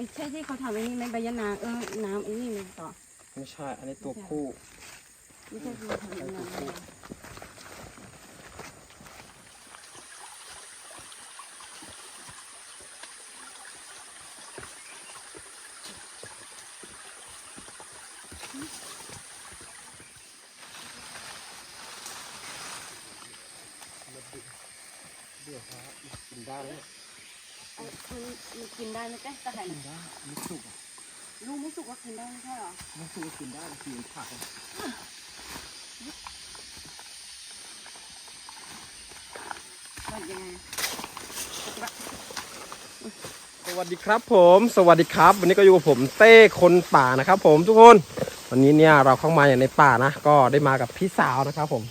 โลแต่ไอ้ใช่ที่เขาทำไอ้นี่ไหมใบยะนางเออน้ำไอ้นี่มันต่อ ไม่ใช่ อันนี้ตัวผู้ไม่ใช่ที่ทำไอ้น้ำเดี๋ยวฮะกินได้แล้วไอ้ มันมันกินได้ไหมแต่แต่ไข่กินได้ไม่สุกอะลูกไม่สุกก็กินได้ไม่ใช่เหรอไม่สุกก็กินได้กินผักอะมันยังไงสวัสดีครับผม สวัสดีครับ วันนี้ก็อยู่กับผมเต้คนป่านะครับ ผมทุกคน วันนี้เนี่ยเราเข้ามาอย่างในป่านะ ก็ได้มากับพี่สาวนะครับ ผม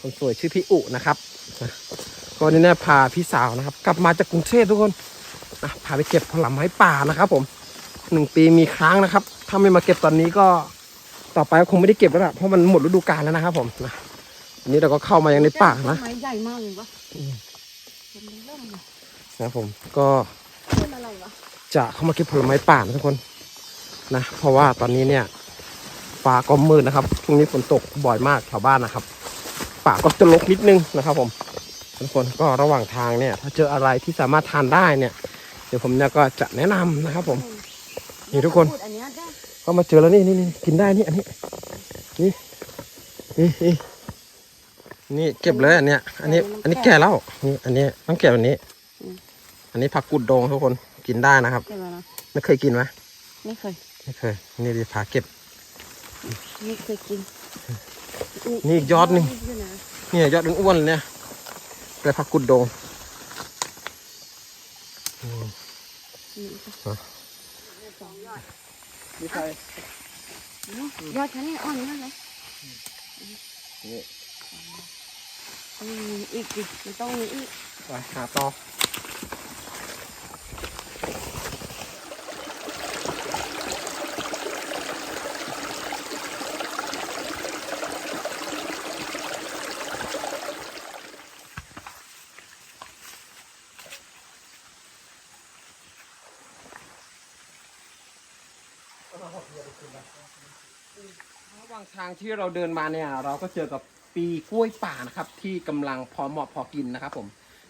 คนสวยชื่อพี่อุนะครับนะก็วันนี้เนี่ยพาพี่สาวนะครับ กลับมาจากกรุงเทพทุกคนนะพาไปเก็บผลไม้ป่านะครับ ผมหนึ่งปีมีครั้งนะครับ ถ้าไม่มาเก็บตอนนี้ก็ต่อไปก็คงไม่ได้เก็บแล้วล่ะเพราะมันหมดฤดูกาลแล้วนะครับ ผมนะวันนี้เราก็เข้ามาอย่างในป่านะต้ไม้ใหญ่มากเลยวะเป็นเริ่มเลยนะครับผมก็ต้นอะไรวะจะเข้ามาเก็บผลไม้ป่านะทุกคนนะเพราะว่าตอนนี้เนี่ยฟ้าก็มืดนะครับช่วงนี้ฝนตกบ่อยมากแถวบ้านนะครับ ป่าก็จะรกนิดนึงนะครับ ผมทุกคนก็ระหว่างทางเนี่ย ถ้าเจออะไรที่สามารถทานได้เนี่ย เดี๋ยวผมเนี่ยก็จะแนะนำนะครับ ผม นี่ทุกคนพูดอันเนี้ยได้ก็มาเจอแล้วนี่นี่นี่กินได้นี่อันนี้นี่นี่นี่นี่เก็บเลยอันเนี้ยอันนี้ อันนี้แก่แล้วนี่อันนี้ต้องเก็บอันนี้ อันนี้ผักกุดดองทุกคนกินได้นะครับเก็บมานะไม่เคยกินไหมไม่เคยไม่เคยนี่ดีพาเก็บไม่เคยกินนี่อีกยอดหนึ่งอยู่นะเนี่ยยอดอ้วนๆเลยเนี่ยเป็นผักกุดดองอืมนี่ฮะ สองยอดนี่ใครยอดฉันนี่อ่อนมากเลยนี่อืมอีกดิมันต้องมีอีกไปหาต่อางที่เราเดินมาเนี่ย เราก็เจอกับปีกล้วยป่านะครับ ที่กำลังพอเหมาะพอกินนะครับ ผม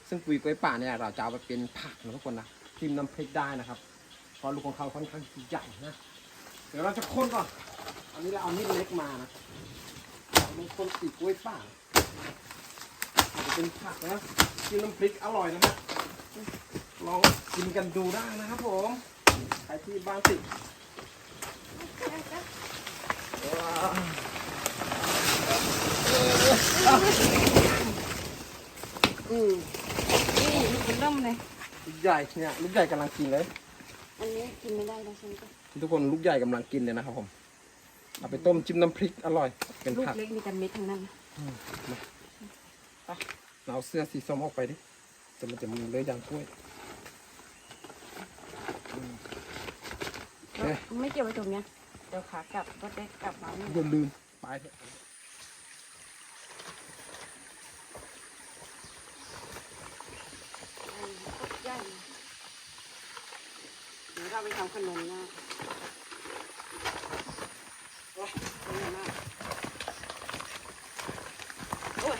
ซึ่งปีกล้วยป่าเนี่ยเราจะเอาไปเป็นผักนะทุกคนนะทิมน้ำพริกได้นะครับเพราะลูกของเขาค่อนข้างใหญ่นะเดี๋ยวเราจะคนก่อนอันนี้เราเอามีดเล็กมานะเราต้องค้นปีกล้วยป่าจะเป็นผักนะกินน้ำพริกอร่อยนะฮะลองกินกันดูได้นะครับผมใครที่บ้านติดว้าว อืมนี่มันเริ่มเลย ลูกใหญ่เนี่ยลูกใหญ่กำลังกินเลย อันนี้กินไม่ได้แล้วฉันก็ทุกคนลูกใหญ่กำลังกินเลยนะครับผม เอาไปต้มจิ้มน้ำพริกอร่อย เป็นลูกผัก เล็กมีแต่เม็ดทั้งนั้นนะเราเอาเสื้อสีส้มออกไปดิ จะมันจะมีเลยยางกล้วยอืมโอเคไม่เก็บไว้ตรงเนี้ยเดี๋ยวขากลับก็ได้กลับมาเนี่ยอย่าลืมไปเถอะ ใหญ่ เดี๋ยวเราไปทำขนมนะโอ้ยนไงบ้างโอ้ย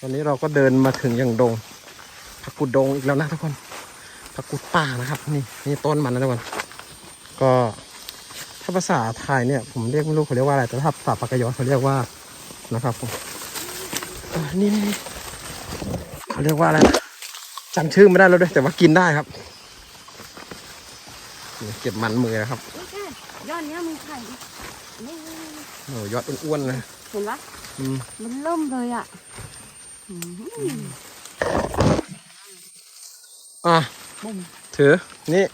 ตอนนี้เราก็เดินมาถึงอย่างดงผักกุดดงอีกแล้วนะทุกคนผักกุดป่านะครับ นี่นี่ต้นมันนะทุกคนก็ถ้าภาษาไทยเนี่ยผมเรียกไม่รู้เขาเรียกว่าอะไรแต่ถ้าภาษาปากกยอเขาเรียกว่านะครับผม นี่นี่นี่เขาเรียกว่าอะไรนะจำชื่อไม่ได้แล้วด้วยแต่ว่ากินได้ครับนี่เก็บมันมือนะครับโอเคยอดเนี้ยมึงถ่ายดินี่นี่นี่โอ้ยอดอ้วนๆเลยเห็นปะอืมมันเริ่มเลยอะอืมอะบุ้มถือนี่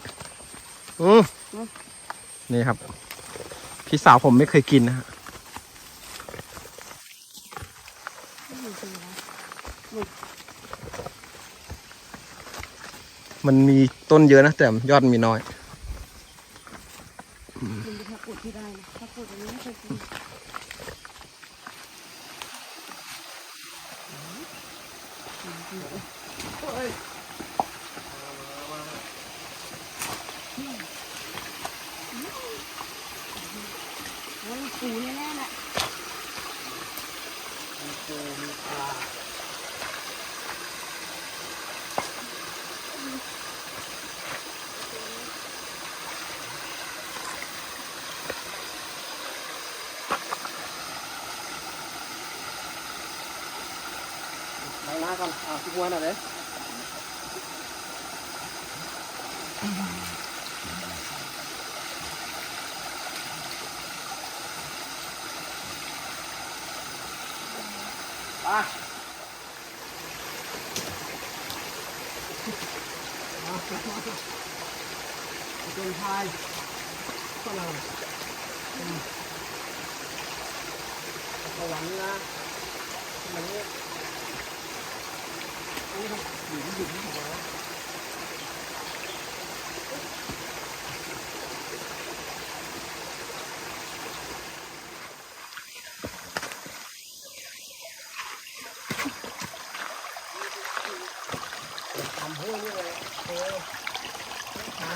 อืมอืมนี่ครับ พี่สาวผมไม่เคยกินนะฮะ ไมันมีต้นเยอะนะแต่ยอดมีน้อย กินเป็นผักกูดที่ได้นะผักกูดอันนี้ไม่เคยกิน บัวน่ะเลย ไปเป็นพายก็เลยระวังนะมันนี่นี่ต้องอยู่ที่อยู่ที่หัวนะทำให้นี่เลยเออมา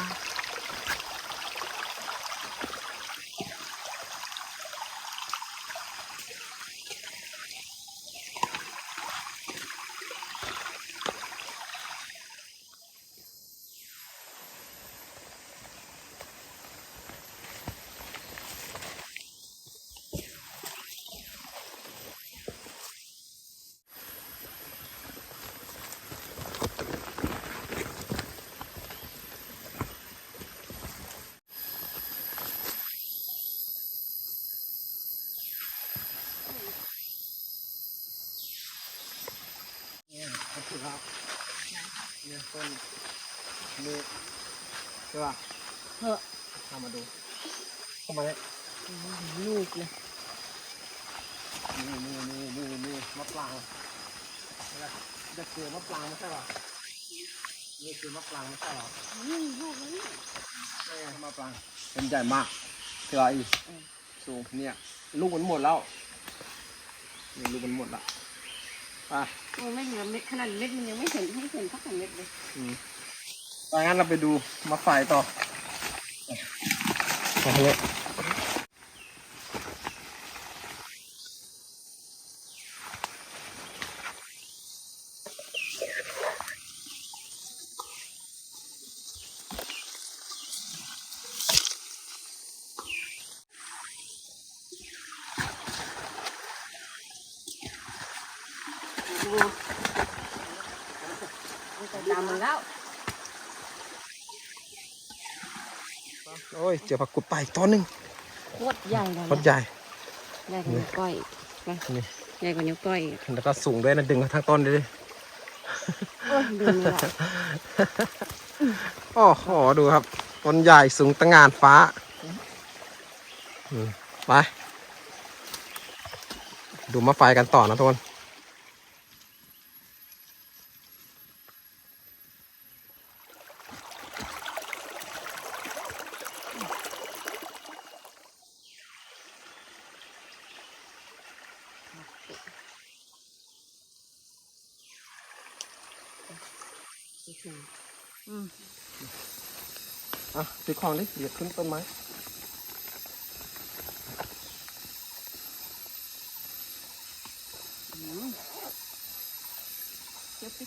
เนี่ยขอบ ครับเนี่ยต้นนี่ใช่ป่ะเหอทำมาดูเข้ามาเนี่ยลูกเลยนี่นี่นี่นี่นี่มะปรางใช่ป่ะจะเจอมะปรางไม่ใช่ป่ะนี่คือมะปรางไม่ใช่หรอนี่ลูกนี่ใช่มะปรางเป็นใหญ่มากใช่ป่ะอีสูงเนี่ยลูกมันหมดแล้วนี่ลูกมันหมดละ ไปโอ้ไม่เหลือเม็ดขนาดเม็ดมันยังไม่เห็นให้เห็นสักเม็ดเลยอืมไปงั้นเราไปดูมะไฟต่อไปเลย ดูมันจะดำแล้ว โอ้ ยเจอผักกุดไปอีกต้นหนึ่งโคตรใหญ่เลยต้นใหญ่ใหญ่กว่านิ้วก้อยนะนี่ใหญ่กว่านิ้วก้อยอีกแล้วก็สูงด้วยนะดึงมาทั้งต้นเลยดิโอ้ยดูนี่แหละโอ้โหดูครับต้นใหญ่สูงตะงานฟ้าอืมไปดูมะไฟกันต่อนะทุกคน อืม อะถือ ของดิเหยียบขึ้นต้นไม้อืมเดี๋ยวไป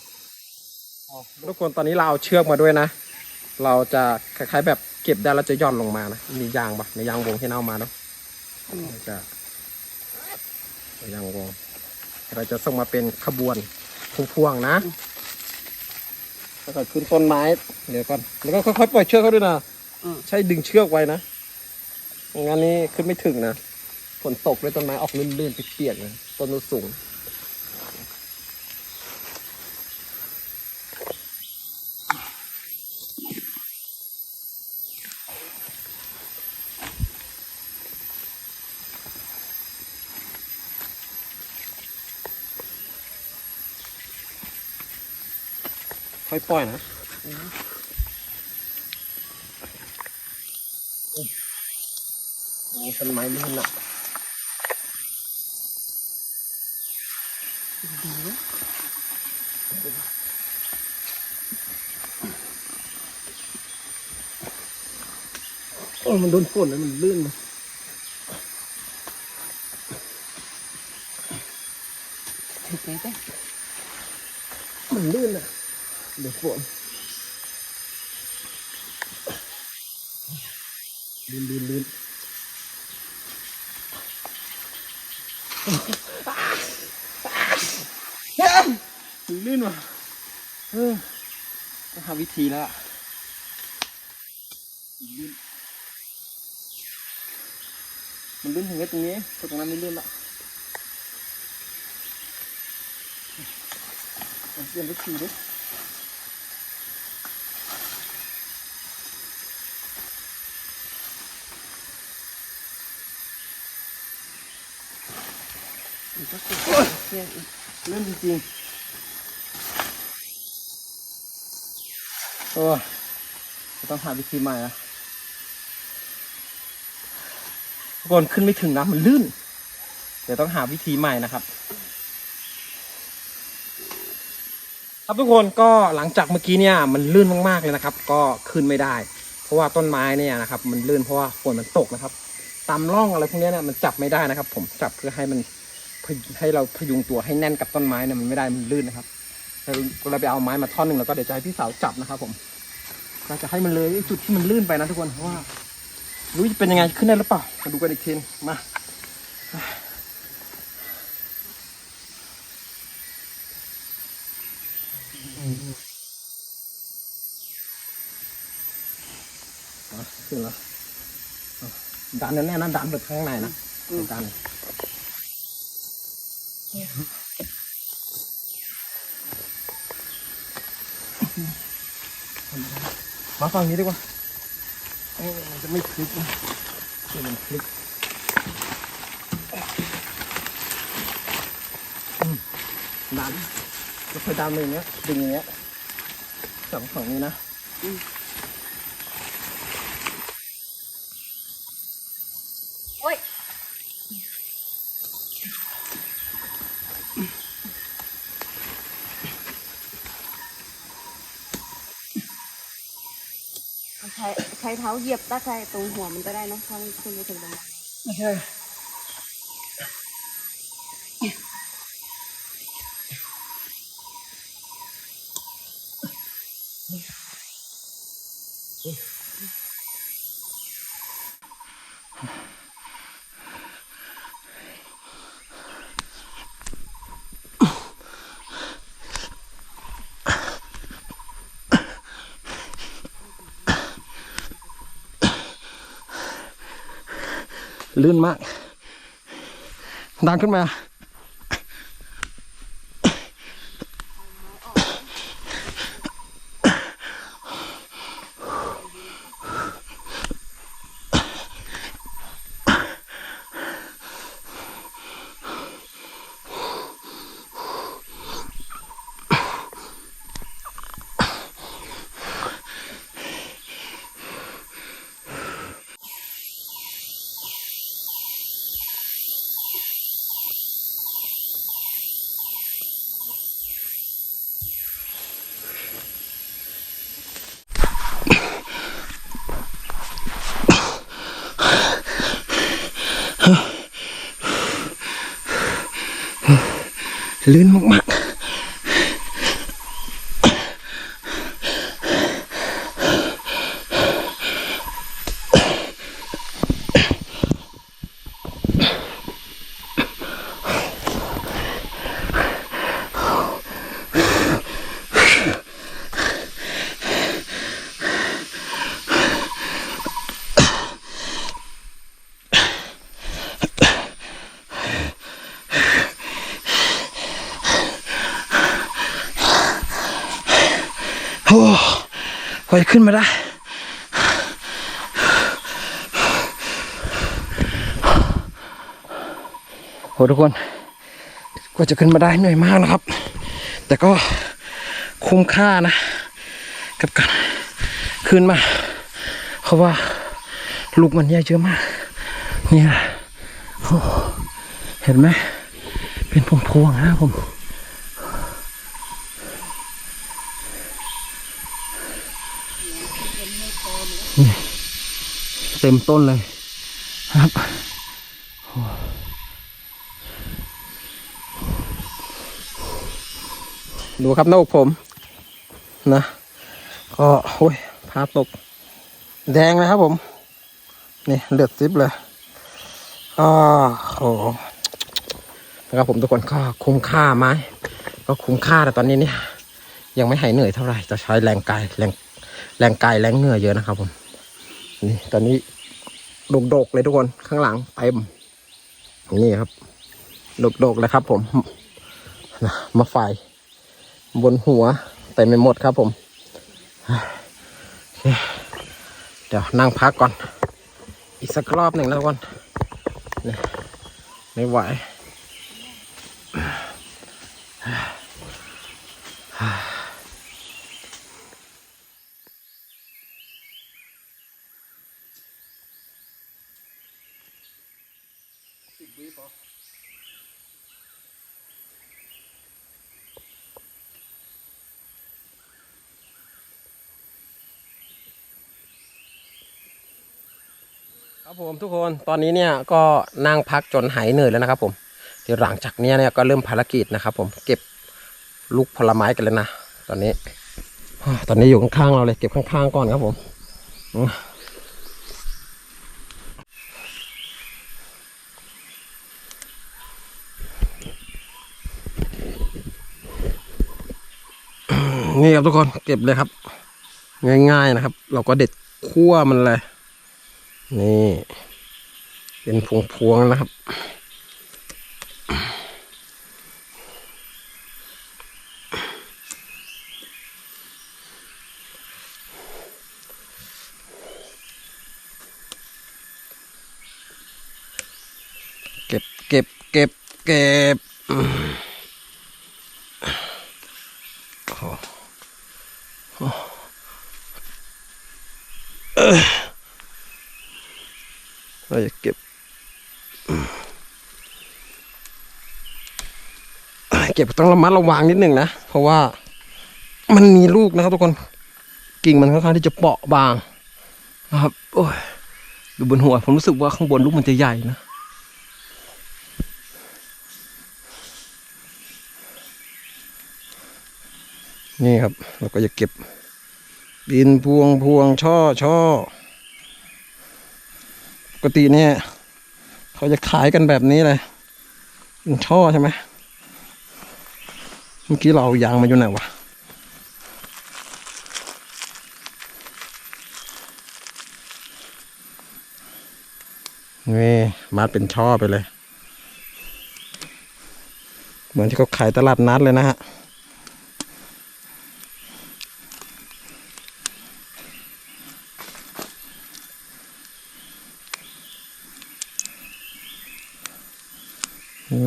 ทุกคนตอนนี้เราเอาเชือกมาด้วยนะ เราจะคล้ายๆแบบเก็บได้แล้วจะหย่อนลงมานะ มียางปะในยางวงที่เราเอามาเนาะอืมเราจะเอายางวง เราจะส่งมาเป็นขบวนพวงๆนะแล้วก็ขึ้นต้นไม้ เดี๋ยวก่อน แล้วก็ค่อยๆปล่อยเชือกเขาด้วยนะอืม ใช้ดึงเชือกไว้นะงั้นนี่ขึ้นไม่ถึงนะฝนตกเลยต้นไม้ออกลื่นๆเปียกๆนะต้นมันสูงค่อยปล่อยนะ โอ้ ต้นไม้ลื่นอะโอ้มันโดนฝนแล้วมันลื่นนะถึงไหนไปมันลื่นอะเดี๋ยวฝนลื่นลื่นลื่น ลื่นว่ะเออต้องหาวิธีแล้วอะลื่นมันลื่นถึงแค่ตรงนี้ตรงนั้นไม่ลื่นละเอาเปลี่ยนวิธีดิ กสักสิบเนี่ยอีกลื่นจริงโอ้ยต้องหาวิธีใหม่ละทุกคนขึ้นไม่ถึงนะมันลื่น เดี๋ยวต้องหาวิธีใหม่นะครับ ครับทุกคนก็หลังจากเมื่อกี้เนี่ยมันลื่นมากๆเลยนะครับ ก็ขึ้นไม่ได้ เพราะว่าต้นไม้เนี่ยนะครับ มันลื่นเพราะว่าฝนมันตกนะครับ ตามร่องอะไรพวกนี้เนี่ยมันจับไม่ได้นะครับ ผมจับเพื่อให้มัน ให้เราพยุงตัวให้แน่นกับต้นไม้เนี่ยมันไม่ได้มันลื่นนะครับเราเราไปเอาไม้มาท่อนหนึ่งแล้วก็เดี๋ยวจะให้พี่สาวจับนะครับ ผมเราจะให้มันเลยไอ้จุดที่มันลื่นไปนะทุกคนเพราะว่ารู้จะเป็นยังไงขึ้นได้หรือเปล่ามาดูกันอีกทีมาอะขึ้นแล้วอะดันแน่ๆนะดันแบบข้างในนะดัน มาฝั่งนี้ดีกว่าเอ้ยมันจะไม่คลิกนะเดี๋ยวมันคลิกดันจะค่อยดันเลยางเนี้ยดึงอย่างเงี้ยสองฝั่งนี้นะ ช้ใช้เท้าเหยียบตะไคร้ตรงหัวมันก็ได้นะถ้างขึ้นไปถึงตรงนั้นไม่ใช่ ลื่นมากดังขึ้นมา ลื่นมาก ขึ้นมาได้โหทุกคนกว่าจะขึ้นมาได้เหนื่อยมากนะครับ แต่ก็คุ้มค่านะ กับการขึ้นมา เพราะว่าลูกมันใหญ่เยอะมากเนี่ยเห็นไหมเป็นพวงๆนะผม เต็มต้นเลยครับดูครับหน้าอกผม นะ ก็โอ้ยพาตก แดงเลยครับผม นี่เลือดซิบเลยอ่าโหนะครับผมทุกคนก็คุ้มค่าไหมก็คุ้มค่าแต่ตอนนี้เนี่ย ยังไม่หายเหนื่อยเท่าไหร่จะใช้แรงกายแรงแรงกายแรงเหนื่อยเยอะนะครับผม นี่ตอนนี้ดกๆเลยทุกคนข้างหลังเต็มนี่ครับดกๆเลยครับ ผมมาไฟบนหัวเต็มไปหมดครับผมเดี๋ยวนั่งพักก่อน อีกสักรอบหนึ่งแล้วกคนนี่ไม่ไหว ทุกคนตอนนี้เนี่ยก็นั่งพักจนหายเหนื่อยแล้วนะครับ ผมเดี๋ยวหลังจากนี้เนี่ยก็เริ่มภารกิจนะครับ ผมเก็บลูกผลไม้กันเลยนะตอนนี้ตอนนี้อยู่ข้างๆเราเลยเก็บข้างๆก่อนครับผมอืมนี่ครับทุกคนเก็บเลยครับ ง่ายๆนะครับ เราก็เด็ดคั่วมันเลย นี่ เป็นพวงๆนะครับ เก็บเก็บเก็บเก็บโอ้โหโอ้เอ้ยเราจะเก็บ เก็บต้องระมัดระวังนิดหนึ่งนะ เพราะว่ามันมีลูกนะครับทุกคน กิ่งมันค่อนข้างที่จะเปราะบางนะครับ โอ้ยดูบนหัว ผมรู้สึกว่าข้างบนลูกมันจะใหญ่นะนี่ครับ เราก็จะเก็บ ดินพวงพวงช่อช่อปกติเนี่ย เขาจะขายกันแบบนี้เลยเป็นช่อใช่ไหมเมื่อกี้เราเอายางมาอยู่ไหนวะนี่มัดเป็นช่อไปเลย เหมือนที่เขาขายตลาดนัดเลยนะฮะ อื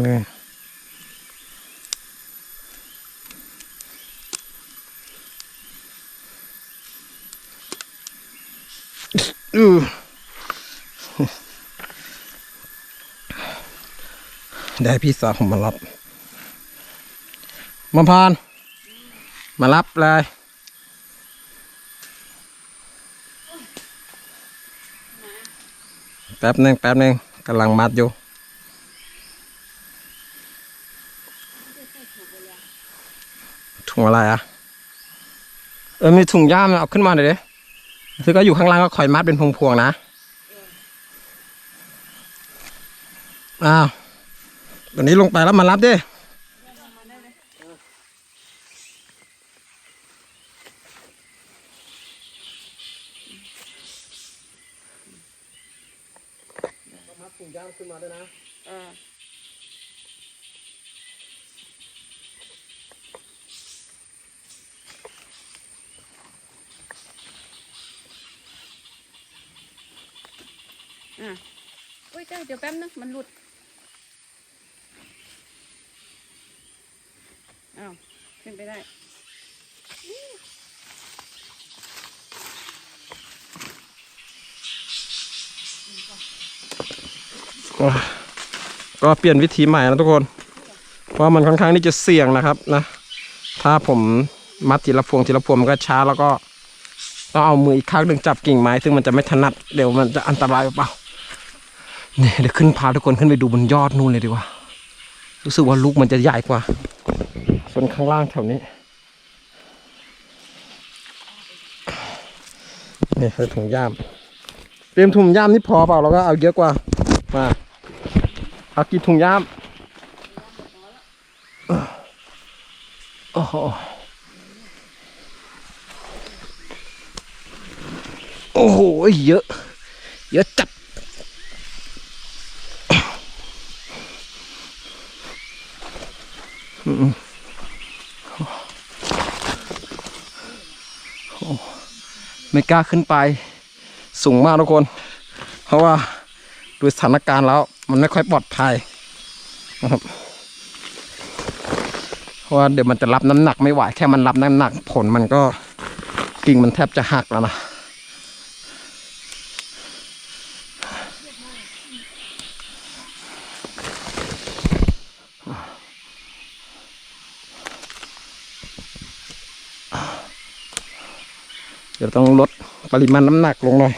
อได้พี่สาวผมมารับมาพาน มารับเลยแป๊บหนึ่งแป๊บหนึ่งกำลังมัดอยู่ ถุง อะไรอะเออมีถุงย่ามเอาขึ้นมาหน่อยดิคือก็อยู่ข้างล่างก็คอยมัดเป็นพวงๆนะอ้าวตอนนี้ลงไปแล้วมารับดิถุงย่ามขึ้นมาด้วยนะ เอออะอุ้ยเจ้าเดี๋ยวแป๊บนึงมันหลุดอ้าวขึ้นไปได้ ก็ ก็เปลี่ยนวิธีใหม่นะทุกคน เพราะมันค่อนข้างที่จะเสี่ยงนะครับนะ ถ้าผมมัดทีละพวงทีละพวงมันก็ช้าแล้วก็ต้องเอามืออีกข้างหนึ่งจับกิ่งไม้ ซึ่งมันจะไม่ถนัดเดี๋ยวมันจะอันตรายเปล่าเนี่ยเดี๋ยวขึ้นพาทุกคนขึ้นไปดูบนยอดนู่นเลยดีกว่า รู้สึกว่าลูกมันจะใหญ่กว่า ส่วนข้างล่างแถวนี้นี่คือถุงย่าม เตรียมถุงย่ามนี่พอเปล่าเราก็เอาเยอะกว่ามา เอากินถุงย่ามโอ้โหโอ้โหเยอะ เยอะจับไม่กล้าขึ้นไป สูงมากทุกคน เพราะว่าดูสถานการณ์แล้ว มันไม่ค่อยปลอดภัยนะครับเพราะว่าเดี๋ยวมันจะรับน้ำหนักไม่ไหวแค่มันรับน้ำหนัก ผลมันก็กิ่งมันแทบจะหักแล้วนะเดี๋ยวต้องลดปริมาณน้ำหนักลงหน่อย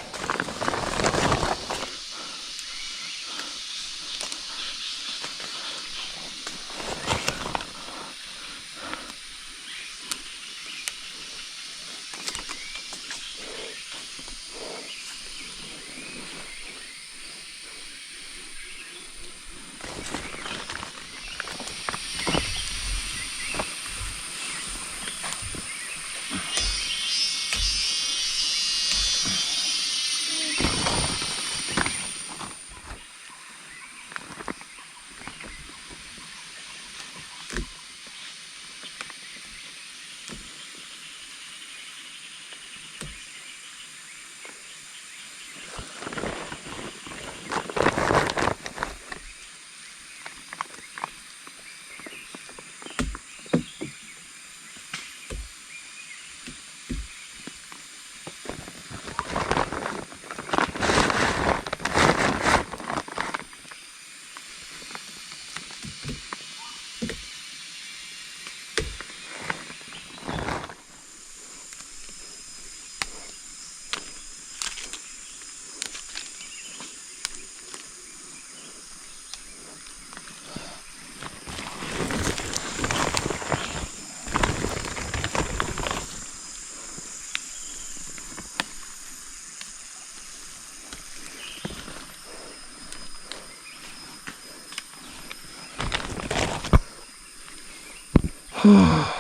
Oh.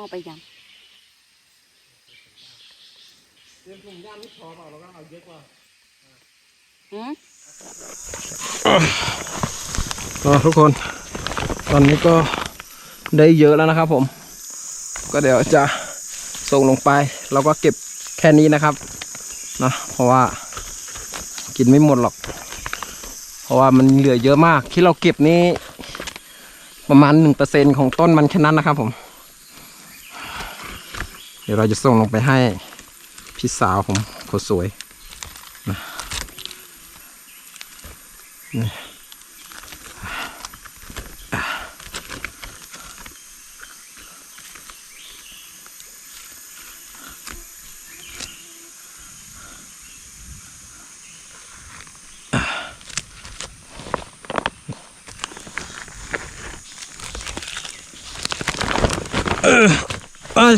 องเอาไปยเรียนกลุ่มย่านไม่พอเปล่าเราก็เอาเยอะกว่าำหืมก็ทุกคน ตอนนี้ก็ได้เยอะแล้วนะครับผม ก็เดี๋ยวจะส่งลงไป เราก็เก็บแค่นี้นะครับนะเพราะว่ากินไม่หมดหรอก เพราะว่ามันเหลือเยอะมากที่เราเก็บนี้ประมาณหนึ่งเปอร์เซ็นของต้นมันแค่นั้นนะครับผม ดี๋ยวเราจะส่งลงไปให้พี่สาวผมคนสวยนะ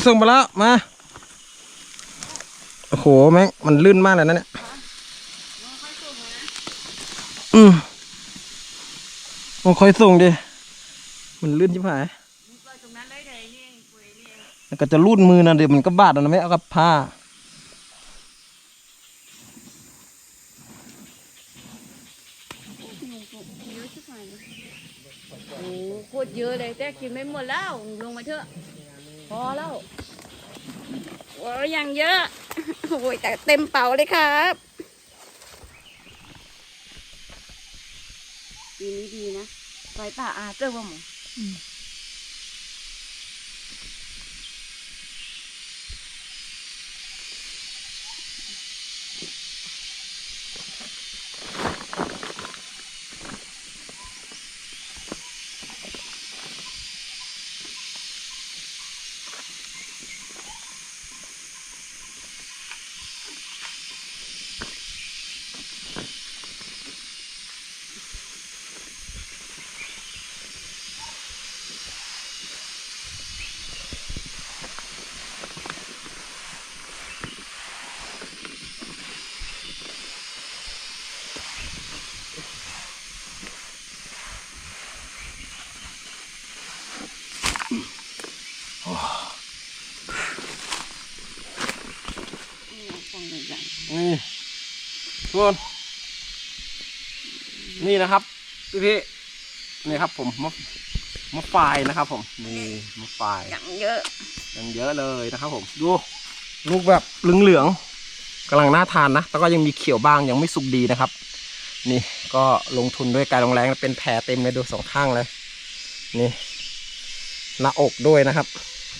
ส่งมาแล้วมา โอ้โหแม่งมันลื่นมากเลยนะเนี่ยอืมโอ้คอยส่งดิ มันลื่นชิบหายแล้วก็จะรูดมือนะเดี๋ยวมันก็บาดนะไม่เอากับผ้าเยอะชิบหายโอ้โคตรเยอะเลยแต่กินไม่หมดแล้ว ลงมาเถอะ อแล้วโอ้ยยังเยอะ โอ้ยแต่เต็มเป๋าเลยครับปีนี้ดีนะไฟป่าอาเจ้าว่าหม กคนนี่นะครับพี่พี่นี่ครับ ผมมะมะไฟนะครับ ผมนี่มะไฟยังเยอะยังเยอะเลยนะครับ ผม ดูลูกแบบเหลืองๆกำลังน่าทานนะแล้วก็ยังมีเขียวบ้างยังไม่สุกดีนะครับ นี่ก็ลงทุนด้วยการลงแรงเป็นแผลเต็มเลยดูสองข้างเลยนี่หน้าอกด้วยนะครับ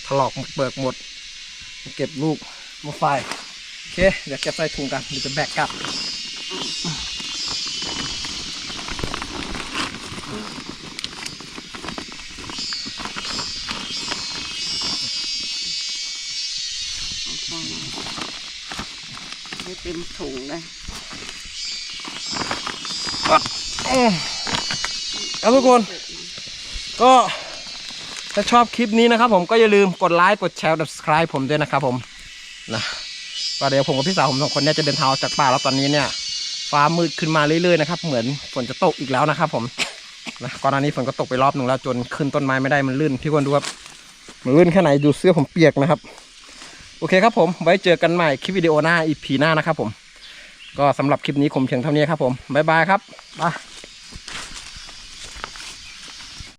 ถลอกหมดเปลือกหมด เก็บลูกมะไฟโอเค เดี๋ยวเก็บใส่ถุงกันเดี๋ยวจะแบกกลับ เต็มถุงเลยอืมเอาทุกคน ก็ถ้าชอบคลิปนี้นะครับผมก็อย่าลืมกดไลค์กดแชร์ subscribe ผมด้วยนะครับผมนะก็เดี๋ยวผมกับพี่สาวผมสองคนเนี่ยจะเดินทางออกจากป่าแล้วตอนนี้เนี่ย ฟ้ามืดขึ้นมาเรื่อยๆนะครับเหมือนฝนจะตกอีกแล้วนะครับผมนะก่อนหน้านี้ฝนก็ตกไปรอบหนึ่งแล้วจนขึ้นต้นไม้ไม่ได้มันลื่นพี่คนดูครับมันลื่นแค่ไหนดูเสื้อผมเปียกนะครับ โอเคครับผม ไว้เจอกันใหม่คลิปวิดีโอหน้าอีพีหน้านะครับผม ก็สำหรับคลิปนี้ผมเพียงเท่านี้ครับผม บ๊ายบายครับบาย